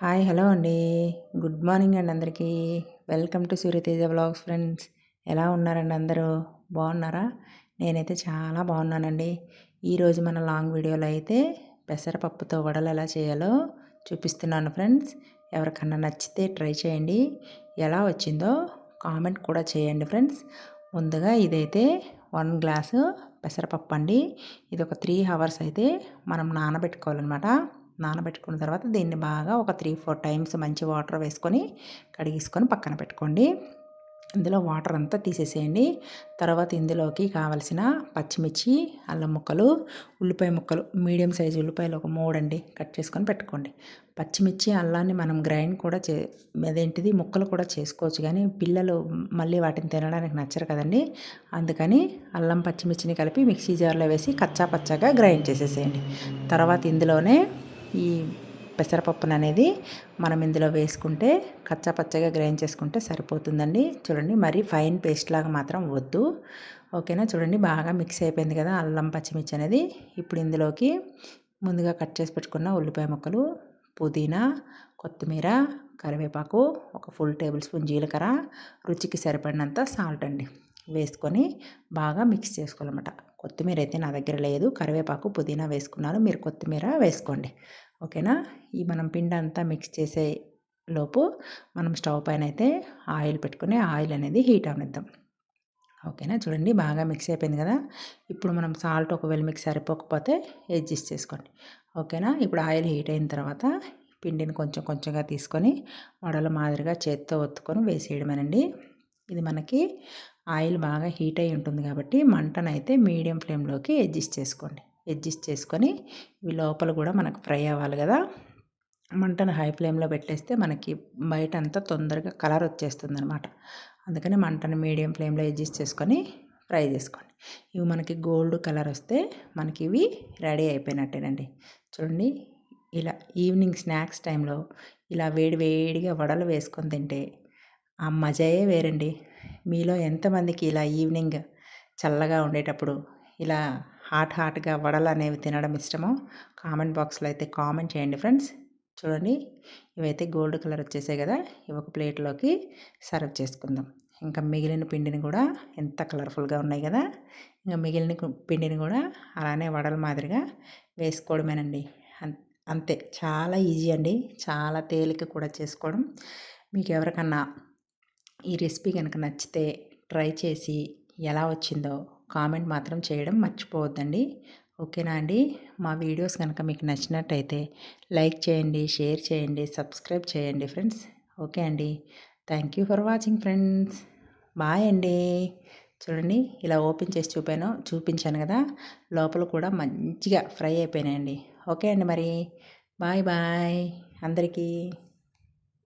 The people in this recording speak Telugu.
హాయ్ హలో అండి. గుడ్ మార్నింగ్ అండి అందరికీ. Welcome to Suryateja blogs friends. ఎలా ఉన్నారండి అందరూ? బాగున్నారా? నేనైతే చాలా బాగున్నానండి. ఈరోజు మన లాంగ్ వీడియోలో అయితే పెసరపప్పుతో వడలు ఎలా చేయాలో చూపిస్తున్నాను ఫ్రెండ్స్. ఎవరికన్నా నచ్చితే ట్రై చేయండి. ఎలా వచ్చిందో కామెంట్ కూడా చేయండి ఫ్రెండ్స్. ముందుగా ఇదైతే వన్ గ్లాసు పెసరపప్పు అండి. ఇది ఒక త్రీ అవర్స్ అయితే మనం నానబెట్టుకోవాలన్నమాట. నానబెట్టుకున్న తర్వాత దీన్ని బాగా ఒక త్రీ ఫోర్ టైమ్స్ మంచి వాటర్ వేసుకొని కడిగేసుకొని పక్కన పెట్టుకోండి. ఇందులో వాటర్ అంతా తీసేసేయండి. తర్వాత ఇందులోకి కావలసిన పచ్చిమిర్చి అల్లం ముక్కలు ఉల్లిపాయ ముక్కలు మీడియం సైజు ఉల్లిపాయలు ఒక మూడండి కట్ చేసుకొని పెట్టుకోండి. పచ్చిమిర్చి అల్లాన్ని మనం గ్రైండ్ కూడా చే అదేంటిది ముక్కలు కూడా చేసుకోవచ్చు. కానీ పిల్లలు మళ్ళీ వాటిని తినడానికి నచ్చరు కదండి. అందుకని అల్లం పచ్చిమిర్చిని కలిపి మిక్సీ జార్లో వేసి కచ్చా పచ్చగా గ్రైండ్ చేసేసేయండి. తర్వాత ఇందులోనే ఈ పెసరపప్పును అనేది మనం ఇందులో వేసుకుంటే కచ్చాపచ్చగా గ్రైండ్ చేసుకుంటే సరిపోతుందండి. చూడండి మరీ ఫైన్ పేస్ట్ లాగా మాత్రం వద్దు. ఓకేనా? చూడండి బాగా మిక్స్ అయిపోయింది కదా అల్లం పచ్చిమిర్చి అనేది. ఇప్పుడు ఇందులోకి ముందుగా కట్ చేసి పెట్టుకున్న ఉల్లిపాయ ముక్కలు పుదీనా కొత్తిమీర కరివేపాకు ఒక ఫుల్ టేబుల్ స్పూన్ జీలకర్ర రుచికి సరిపడినంత సాల్ట్ అండి. వేసుకొని బాగా మిక్స్ చేసుకోవాలన్నమాట. కొత్తిమీర అయితే నా దగ్గర లేదు. కరివేపాకు పుదీనా వేసుకున్నాను. మీరు కొత్తిమీర వేసుకోండి. ఓకేనా? ఈ మనం పిండి అంతా మిక్స్ చేసే లోపు మనం స్టవ్ పైన అయితే ఆయిల్ పెట్టుకుని ఆయిల్ అనేది హీట్ అవనిద్దాం. ఓకేనా? చూడండి బాగా మిక్స్ అయిపోయింది కదా? ఇప్పుడు మనం సాల్ట్ ఒకవేళ మీకు సరిపోకపోతే అడ్జస్ట్ చేసుకోండి. ఓకేనా? ఇప్పుడు ఆయిల్ హీట్ అయిన తర్వాత పిండిని కొంచెం కొంచెంగా తీసుకొని వడల మాదిరిగా చేత్తో ఒత్తుకొని వేసేయడమేనండి. ఇది మనకి ఆయిల్ బాగా హీట్ అయి ఉంటుంది కాబట్టి మంటనైతే మీడియం ఫ్లేమ్లోకి అడ్జస్ట్ చేసుకోండి. అడ్జస్ట్ చేసుకొని ఇవి లోపల కూడా మనకు ఫ్రై అవ్వాలి కదా. మంటను హై ఫ్లేమ్లో పెట్టేస్తే మనకి బయట అంతా తొందరగా కలర్ వచ్చేస్తుంది అనమాట అందుకని మంటను మీడియం ఫ్లేమ్లో అడ్జస్ట్ చేసుకొని ఫ్రై చేసుకోండి. ఇవి మనకి గోల్డ్ కలర్ వస్తే మనకి ఇవి రెడీ అయిపోయినట్టేనండి. చూడండి ఇలా ఈవినింగ్ స్నాక్స్ టైంలో ఇలా వేడి వేడిగా వడలు వేసుకొని తింటే ఆ మజాయే వేరండి. మీలో ఎంతమందికి ఇలా ఈవినింగ్ చల్లగా ఉండేటప్పుడు ఇలా హాట్ హాట్గా వడలు అనేవి తినడం ఇష్టమో కామెంట్ బాక్స్లో అయితే కామెంట్ చేయండి ఫ్రెండ్స్. చూడండి ఇవైతే గోల్డ్ కలర్ వచ్చేసాయి కదా ఇవి ఒక ప్లేట్లోకి సర్వ్ చేసుకుందాం. ఇంకా మిగిలిన పిండిని కూడా ఎంత కలర్ఫుల్గా ఉన్నాయి కదా ఇంకా మిగిలిన పిండిని కూడా అలానే వడల మాదిరిగా వేసుకోవడమేనండి. అంతే చాలా ఈజీ అండి. చాలా తేలిక కూడా చేసుకోవడం. మీకు ఎవరికన్నా ఈ రెసిపీ కనుక నచ్చితే ట్రై చేసి ఎలా వచ్చిందో కామెంట్ మాత్రం చేయడం మర్చిపోవద్దండి. ఓకేనా అండి? మా వీడియోస్ కనుక మీకు నచ్చినట్టయితే లైక్ చేయండి షేర్ చేయండి సబ్స్క్రైబ్ చేయండి ఫ్రెండ్స్. ఓకే అండి. Thank you for watching friends. Bye అండి. చూడండి ఇలా ఓపెన్ చేసి చూపాను చూపించాను కదా. లోపల కూడా మంచిగా ఫ్రై అయిపోయినాయండి. ఓకే అండి మరి. Bye bye. అందరికీ.